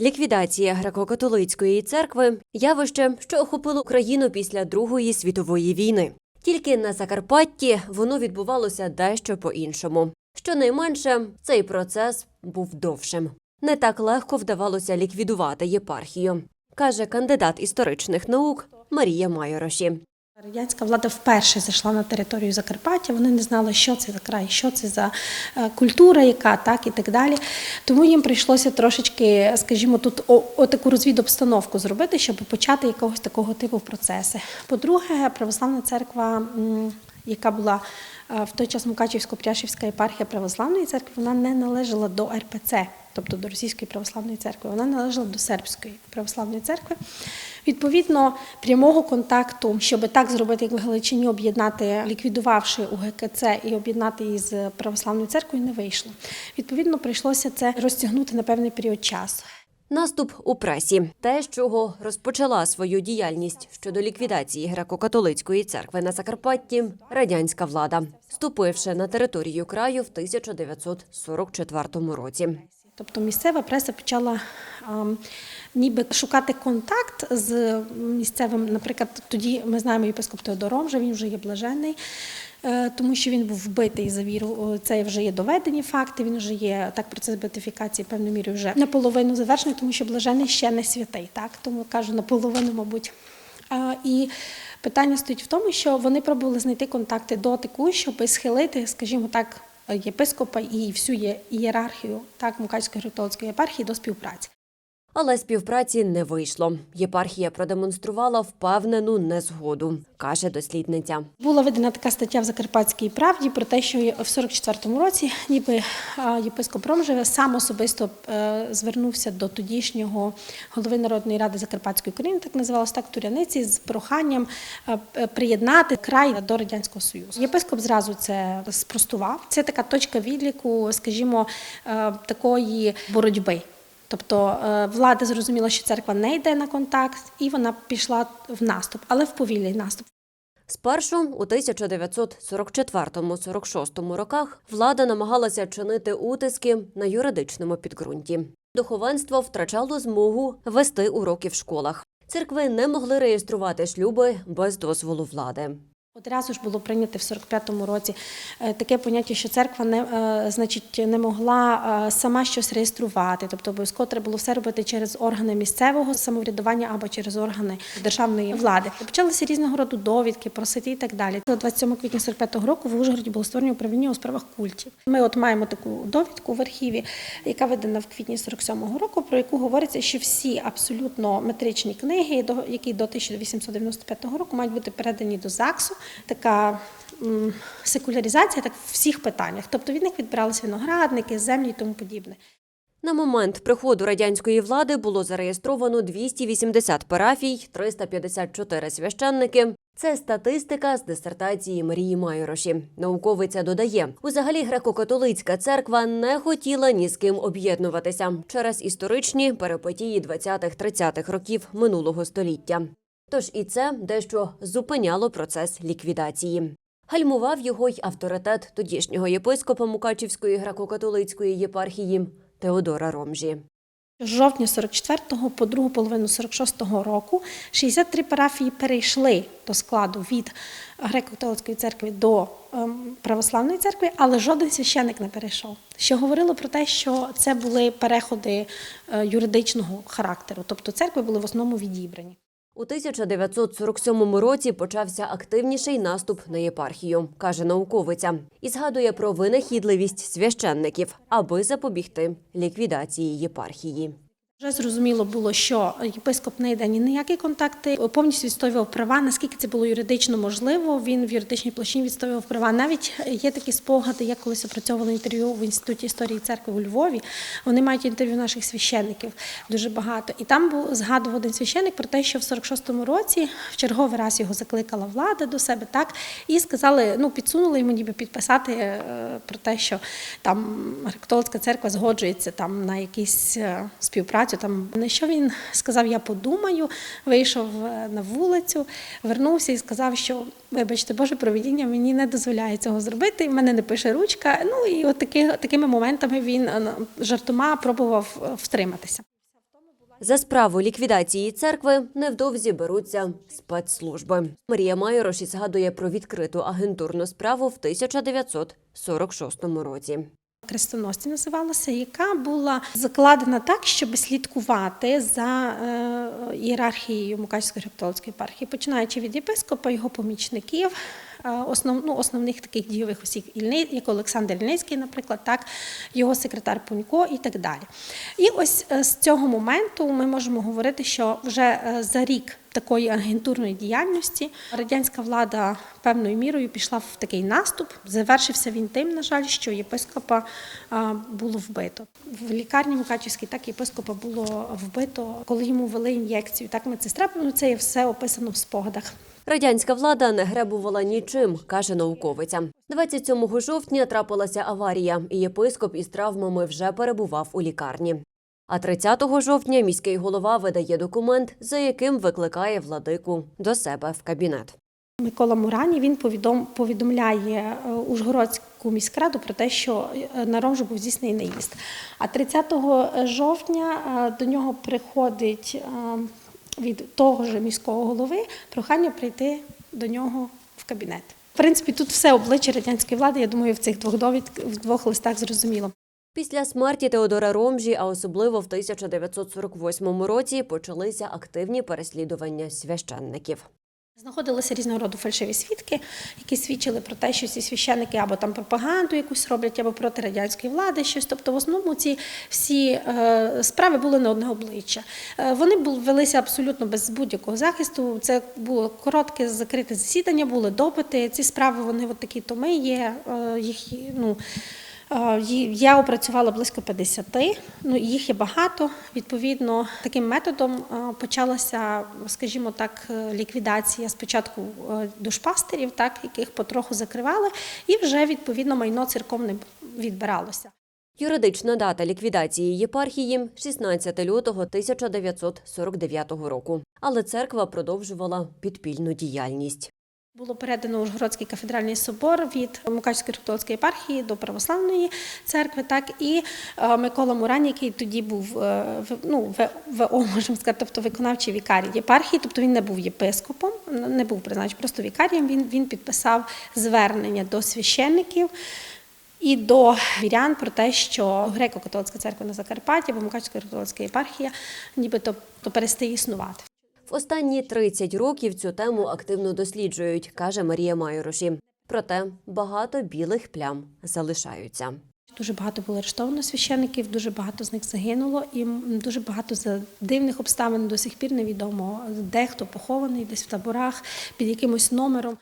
Ліквідація греко-католицької церкви явище, що охопило Україну після Другої світової війни. Тільки на Закарпатті воно відбувалося дещо по-іншому. Щонайменше цей процес був довшим. Не так легко вдавалося ліквідувати єпархію, каже кандидат історичних наук Марія Майороші. Радянська влада вперше зайшла на територію Закарпаття. Вони не знали, що це за край, що це за е, культура, яка так і так далі. Тому їм прийшлося трошечки, скажімо, тут отаку розвідобстановку зробити, щоб почати якогось такого типу процеси. По-друге, православна церква, яка була е, в той час Мукачівсько-Пряшівська єпархія православної церкви, вона не належала до РПЦ, тобто до Російської православної церкви. Вона належала до сербської православної церкви. Відповідно, прямого контакту, щоб так зробити, як в Галичині, об'єднати, ліквідувавши УГКЦ і об'єднати її з православною церквою, не вийшло. Відповідно, прийшлося це розтягнути на певний період часу. Наступ у пресі те, з чого розпочала свою діяльність щодо ліквідації греко-католицької церкви на Закарпатті радянська влада, вступивши на територію краю в 1944 році. Тобто місцева преса почала ем, ніби шукати контакт з місцевим, наприклад, тоді ми знаємо єпископ Теодор Ромжа, він вже є блажений, е, тому що він був вбитий за віру. Це вже є доведені факти. Він вже є так процес бетифікації певною мірою вже наполовину завершений, тому що блажений ще не святий. Так тому кажу наполовину, мабуть. А, І питання стоїть в тому, що вони пробували знайти контакти дотику, щоб схилити, скажімо так, єпископа і всю ієрархію так Мукачської греко-католицької єпархії до співпраці. Але співпраці не вийшло. Єпархія продемонструвала впевнену незгоду, каже дослідниця. Була видана така стаття в Закарпатській правді про те, що в 44-му році ніби єпископ Ромжеве сам особисто е, звернувся до тодішнього голови Народної ради Закарпатської України, так називалось так Туряниці, з проханням е, е, приєднати край до радянського союзу. Єпископ зразу це спростував. Це така точка відліку, скажімо, такої боротьби. Тобто е, влада зрозуміла, що церква не йде на контакт, і вона пішла в наступ, але в повільний наступ. Спершу у 1944-46 роках влада намагалася чинити утиски на юридичному підґрунті. Духовенство втрачало змогу вести уроки в школах. Церкви не могли реєструвати шлюби без дозволу влади. Одразу ж було прийнято в 45-му році е, таке поняття, що церква не, е, значить, не могла е, сама щось реєструвати, тобто обов'язково треба було все робити через органи місцевого самоврядування або через органи державної влади. Почалися різного роду довідки, просити і так далі. 27 квітня 45-го року в Ужгороді було створено управління у справах культів. Ми от маємо таку довідку в архіві, яка видана в квітні 47-го року, про яку говориться, що всі абсолютно метричні книги, які до 1895 року мають бути передані до ЗАГСу. Така секуляризація так в всіх питаннях. Тобто від них відбиралися виноградники, землі і тому подібне. На момент приходу радянської влади було зареєстровано 280 парафій, 354 священники. Це статистика з дисертації Марії Майороші. Науковиця додає, узагалі греко-католицька церква не хотіла ні з ким об'єднуватися через історичні перипетії 20-30-х років минулого століття. Тож і це дещо зупиняло процес ліквідації. Гальмував його й авторитет тодішнього єпископа Мукачівської греко-католицької єпархії Теодора Ромжі. З жовтня 44-го по другу половину 46-го року 63 парафії перейшли до складу від греко-католицької церкви до ем, православної церкви, але жоден священик не перейшов. Що говорило про те, що це були переходи е, юридичного характеру, тобто церкви були в основному відібрані. У 1947 році почався активніший наступ на єпархію, каже науковиця, і згадує про винахідливість священників, аби запобігти ліквідації єпархії. Вже зрозуміло було, що єпископ не йде ні на які контакти, повністю відстоював права, наскільки це було юридично можливо. Він в юридичній площині відстоював права. Навіть є такі спогади, я колись опрацьовувала інтерв'ю в інституті історії церкви у Львові. Вони мають інтерв'ю наших священників дуже багато. І там був згадував один священник про те, що в 46-му році в черговий раз його закликала влада до себе, так і сказали, ну підсунули йому ніби підписати е, про те, що там греко-католицька церква згоджується там на якісь е, співпрацю. Там на що він сказав, я подумаю, вийшов е, на вулицю, вернувся і сказав, що вибачте, Боже провідіння мені не дозволяє цього зробити. в мене не пише ручка. Ну і от таки, такими моментами він е, жартома пробував е, втриматися. За справу ліквідації церкви невдовзі беруться спецслужби. Марія Майорош і згадує про відкриту агентурну справу в 1946 році. Крестоносці називалася, яка була закладена так, щоб слідкувати за е, ієрархією Мукачської греко-католицької єпархії, починаючи від єпископа, його помічників, основ, ну, основних таких дійових осіб, як Олександр Ільницький, наприклад, так, його секретар Пунько і так далі. І ось е, з цього моменту ми можемо говорити, що вже е, за рік такої агентурної діяльності радянська влада певною мірою пішла в такий наступ. Завершився він тим, на жаль, що єпископа було вбито. В лікарні Мукачівській так єпископа було вбито, коли йому ввели ін'єкцію. Так медсестра, ну це все описано в спогадах. Радянська влада не гребувала нічим, каже науковиця. 27 жовтня трапилася аварія, і єпископ із травмами вже перебував у лікарні. А 30 жовтня міський голова видає документ, за яким викликає владику до себе в кабінет. Микола Мурані він повідом, повідомляє е, Ужгородську міськраду про те, що е, на Ромжу був здійснений наїзд. А 30 жовтня е, до нього приходить від того ж міського голови прохання прийти до нього в кабінет. В принципі, тут все обличчя радянської влади, я думаю, в цих двох довід в двох листах зрозуміло. Після смерті Теодора Ромжі, а особливо в 1948 році, почалися активні переслідування священників. Знаходилися різного роду фальшиві свідки, які свідчили про те, що ці священники або там пропаганду якусь роблять, або проти радянської влади щось. Тобто, в основному ці всі е, справи були на одне обличчя. Е, вони велися абсолютно без будь-якого захисту. Це було коротке закрите засідання, були допити. Ці справи вони от такі томи є. Е, їх ну. Е, Я опрацювала близько 50, ну їх є багато. Відповідно, таким методом е, почалася, скажімо так, е, ліквідація спочатку душпастерів, так яких потроху закривали, і вже відповідно майно церковне відбиралося. Юридична дата ліквідації єпархії 16 лютого 1949 року. Але церква продовжувала підпільну діяльність. Було передано Ужгородський кафедральний собор від Мукачської католицької єпархії до православної церкви. Так і е, Микола Мурань, який тоді був е, ну, ВО, можемо сказати, тобто виконавчий вікарій єпархії, тобто він не був єпископом, не був призначений просто вікарієм. Він, він підписав звернення до священників. І до вірян про те, що греко-католицька церква на Закарпатті або Мукачська католицька єпархія нібито то перестає існувати. В останні 30 років цю тему активно досліджують, каже Марія Майороші. Проте багато білих плям залишаються. Дуже багато було арештовано священиків, дуже багато з них загинуло, і дуже багато за дивних обставин до сих пір невідомо. Дехто похований десь в таборах під якимось номером.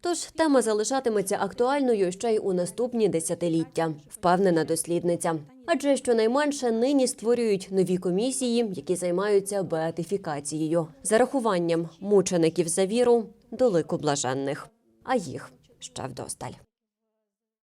Тож тема залишатиметься актуальною ще й у наступні десятиліття, впевнена дослідниця. Адже щонайменше нині створюють нові комісії, які займаються беатифікацією, зарахуванням мучеників за віру до лику блаженних. А їх ще вдосталь.